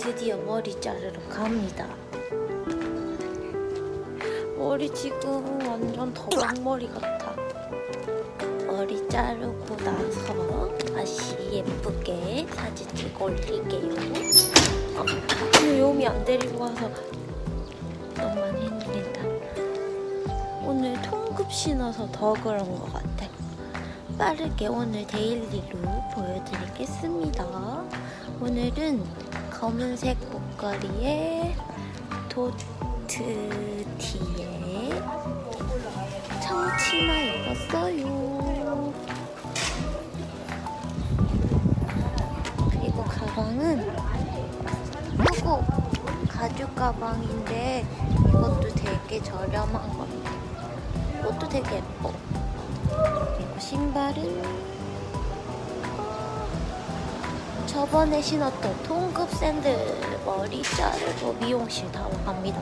드디어 머리 자르러 갑니다. 머리 지금 완전 더벅머리 같아. 머리 자르고 나서 다시 예쁘게 사진 찍어 올릴게요. 어, 요미 안 데리고 와서 너무 많이 힘들다. 오늘 통급 신어서 더 그런 것 같아. 빠르게 오늘 데일리로 보여드리겠습니다. 오늘은 검은색 목걸이에 도트 티에 청치마 입었어요. 그리고 가방은 요거 가죽 가방인데 이것도 되게 저렴한 건데 이것도 되게 예뻐. 그리고 신발은 저번에 신었던 통급 샌들 머리 자르고 미용실 다 갑니다.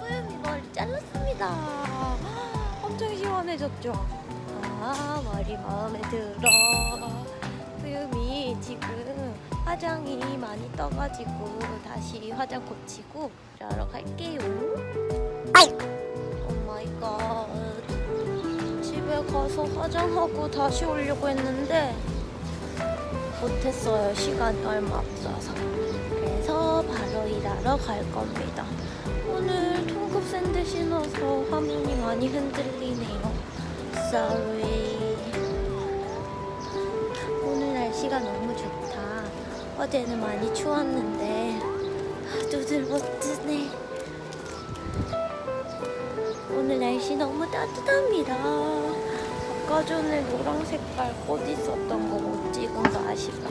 뿌염이 머리 잘랐습니다. 시원해졌죠? 아, 머리 마음에 들어. 뿌염이 지금 화장이 많이 떠가지고 다시 화장 고치고 일하러 갈게요. 오 마이 갓. 집에 가서 화장하고 다시 오려고 했는데 못했어요. 시간이 얼마 없어서. 그래서 바로 일하러 갈 겁니다. 화면이 많이 흔들리네요. Sorry. 오늘 날씨가 너무 좋다. 어제는 많이 추웠는데 아, 눈을 못 뜨네. 오늘 날씨 너무 따뜻합니다. 아까 전에 노랑 색깔 꽃 있었던 거 못 찍은 거 아쉽다.